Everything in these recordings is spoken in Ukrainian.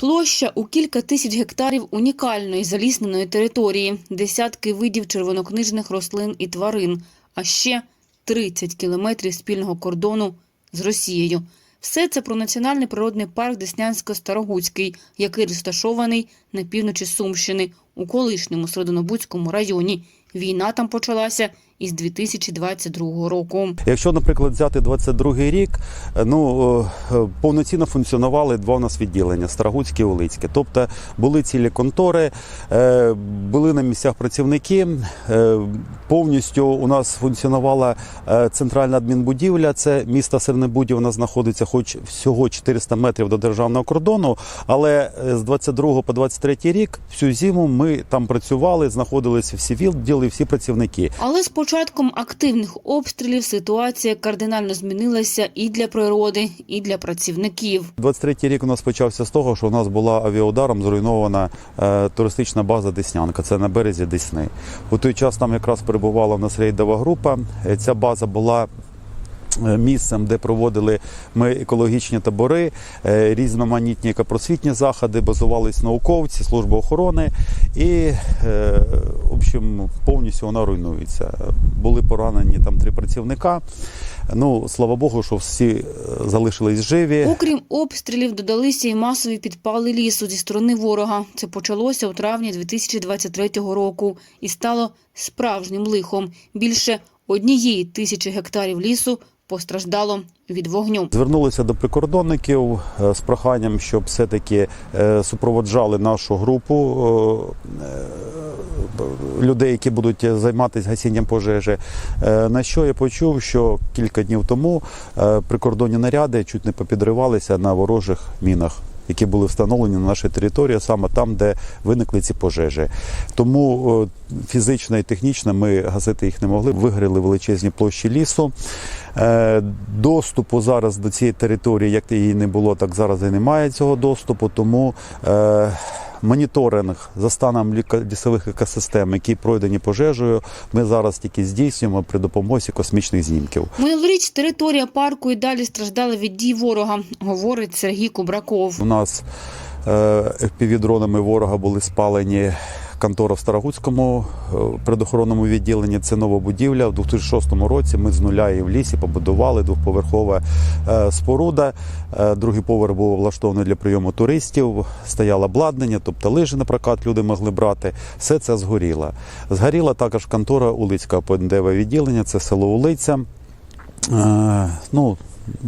Площа у кілька тисяч гектарів унікальної залісненої території, десятки видів червонокнижних рослин і тварин, а ще 30 кілометрів спільного кордону з Росією. Все це про національний природний парк Деснянсько-Старогуцький, який розташований на півночі Сумщини у колишньому Середонобудському районі. Війна там почалася із 2022 року. Якщо, наприклад, взяти 22-й рік, е, ну е, е, повноцінно функціонували два у нас відділення Старогуцьке і Улицьке. Тобто були цілі контори, були на місцях працівники. Повністю у нас функціонувала центральна адмінбудівля. Це місто Сернебудів. Вона знаходиться, хоч всього 400 метрів до державного кордону. Але з 22 по 23 рік всю зиму ми там працювали, знаходилися всі відділи, всі працівники. Але з початком активних обстрілів ситуація кардинально змінилася і для природи, і для працівників. 23-й рік у нас почався з того, що у нас була авіаударом зруйнована е, туристична база Деснянка. Це на березі Десни. У той час там якраз перебувала в нас рейдова група. Е, Ця база була. Е, Місцем, де проводили ми екологічні табори, е, різноманітні екопросвітні заходи, базувались науковці, служба охорони, і е, в общем, повністю вона руйнується. Були поранені там три працівника. Ну слава Богу, що всі залишились живі. Окрім обстрілів, додалися і масові підпали лісу зі сторони ворога. Це почалося у травні 2023 року і стало справжнім лихом. Більше однієї тисячі гектарів лісу постраждало від вогню. Звернулися до прикордонників е, з проханням, щоб все-таки е, супроводжали нашу групу е, людей, які будуть займатися гасінням пожежі. На що я почув, що кілька днів тому прикордонні наряди чуть не попідривалися на ворожих мінах. Які були встановлені на нашій території, саме там, де виникли ці пожежі. Тому фізично і технічно ми гасити їх не могли. Вигоріли величезні площі лісу. Е, Доступу зараз до цієї території, як її не було, так зараз і немає цього доступу. Тому е, моніторинг за станом лісових екосистем, які пройдені пожежею, ми зараз тільки здійснюємо при допомозі космічних знімків. Минулоріч територія парку і далі страждала від дій ворога, говорить Сергій Кубраков. У нас е, FPV-дронами ворога були спалені контора в Старогуцькому е, предохоронному відділенні. Це нова будівля. В 2006 році ми з нуля її в лісі побудували двохповерхова е, споруда. Е, Другий поверх був влаштований для прийому туристів. Стояло обладнання, тобто лижі на прокат люди могли брати. Все це згоріло. Згоріла також контора Улицька ПНДВ відділення, це село Улиця. Ну,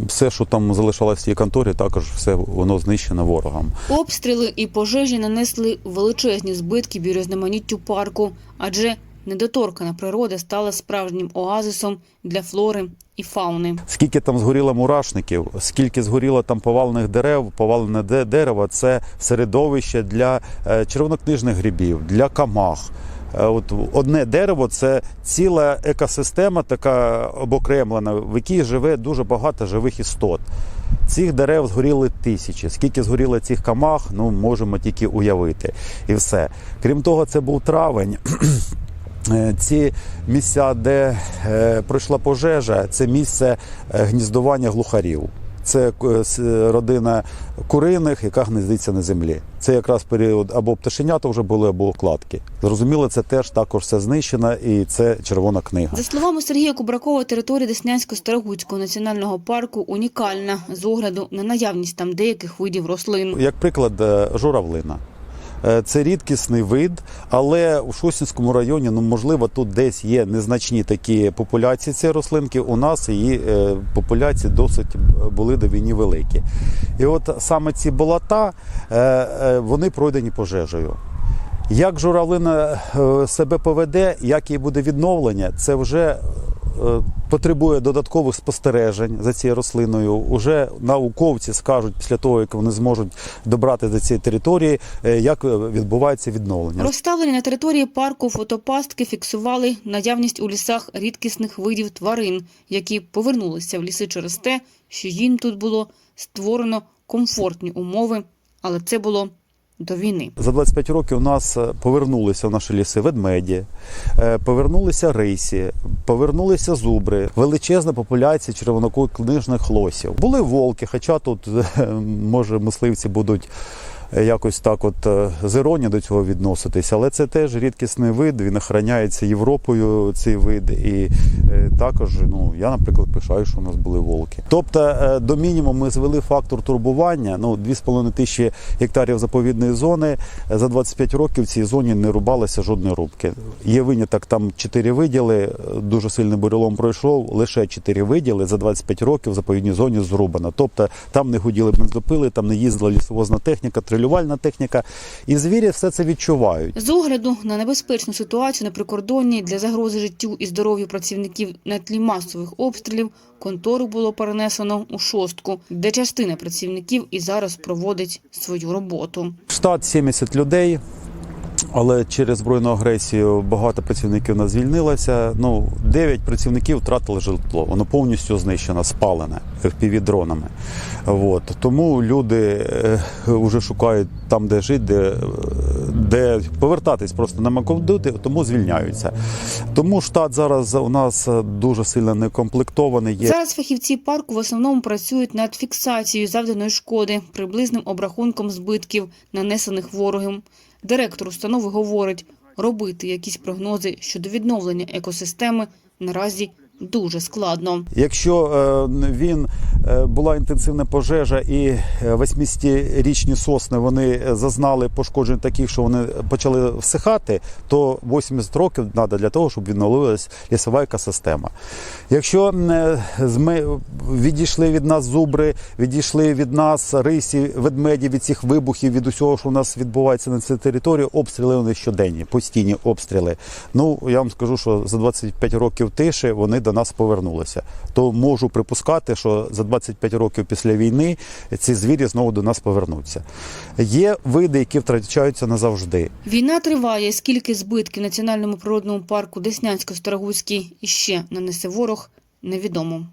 все, що там залишалося в цій конторі, також все воно знищено ворогом. Обстріли і пожежі нанесли величезні збитки біорізноманіттю парку, адже недоторкана природа стала справжнім оазисом для флори і фауни. Скільки там згоріло мурашників, скільки згоріло там повалених дерев, повалене де- дерево це середовище для е, червонокнижних грибів, для камах. Е, От одне дерево це ціла екосистема, така обокремлена, в якій живе дуже багато живих істот. Цих дерев згоріли тисячі. Скільки згоріло цих камах, ну можемо тільки уявити. І все. Крім того, це був травень. Е, Ці місця, де е, пройшла пожежа, це місце гніздування глухарів. Це е, родина куриних, яка гнездиться на землі. Це якраз період або пташенята вже були, або кладки. Зрозуміло, це теж також все знищено, і це червона книга. За словами Сергія Кубракова, територія Деснянсько-Старогуцького національного парку унікальна з огляду на наявність там деяких видів рослин. Як приклад, е, журавлина. Е, Це рідкісний вид, але у Шосінському районі, ну можливо, тут десь є незначні такі популяції цієї рослинки. У нас її е, популяції досить були до війни великі. І от саме ці болота, е, вони пройдені пожежею. Як журавлина себе поведе, як їй буде відновлення, це вже потребує додаткових спостережень за цією рослиною. Уже науковці скажуть після того, як вони зможуть добрати до цієї території, е, як відбувається відновлення. Розставлені на території парку фотопастки фіксували наявність у лісах рідкісних видів тварин, які повернулися в ліси через те, що їм тут було створено комфортні умови, але це було до війни. За 25 років у нас е, повернулися в наші ліси ведмеді, е, повернулися рисі, повернулися зубри, величезна популяція червонокнижних лосів. Були волки, хоча тут е, може мисливці будуть якось так от е, з іронією до цього відноситись, але це теж рідкісний вид, він охороняється Європою, цей вид. І е, також ну, я, наприклад, пишаю, що у нас були волки. Тобто е, до мінімуму ми звели фактор турбування. Ну, 2,5 тисячі гектарів заповідної зони. За 25 років в цій зоні не рубалося жодної рубки. Є виняток, там 4 виділи, дуже сильний бурелом пройшов, лише 4 виділи за 25 років в заповідній зоні зрубано. Тобто там не гуділи бензопили, там не їздила лісовозна техніка, трилювальна техніка. І звірі все це відчувають. З огляду на небезпечну ситуацію на прикордонні для загрози життю і здоров'ю працівників на тлі масових обстрілів контору було перенесено у шостку, де частина працівників і зараз проводить свою роботу. Штат 70 людей. Але через збройну агресію багато працівників нас звільнилося. Ну, 9 працівників втратили житло. Воно повністю знищено, спалене в дронами. От. Тому люди вже шукають там, де жити, де, де повертатись просто нема куди, тому звільняються. Тому штат зараз у нас дуже сильно некомплектований. Є Зараз фахівці парку в основному працюють над фіксацією завданої шкоди, приблизним обрахунком збитків, нанесених ворогом. Директор установи говорить, робити якісь прогнози щодо відновлення екосистеми наразі дуже складно. Якщо е, він е, була інтенсивна пожежа і е, 80-річні сосни вони зазнали пошкоджень таких, що вони почали всихати, то 80 років треба для того, щоб відновилась лісова екосистема. Якщо е, зме- відійшли від нас зубри, відійшли від нас рисі, ведмеді від цих вибухів, від усього, що у нас відбувається на цій території, обстріли вони щоденні, постійні обстріли. Ну я вам скажу, що за 25 років тиші вони нас повернулися. То можу припускати, що за 25 років після війни ці звірі знову до нас повернуться. Є види, які втрачаються назавжди. Війна триває. Скільки збитків національному природному парку Деснянсько-Старогузький іще нанесе ворог, невідомо.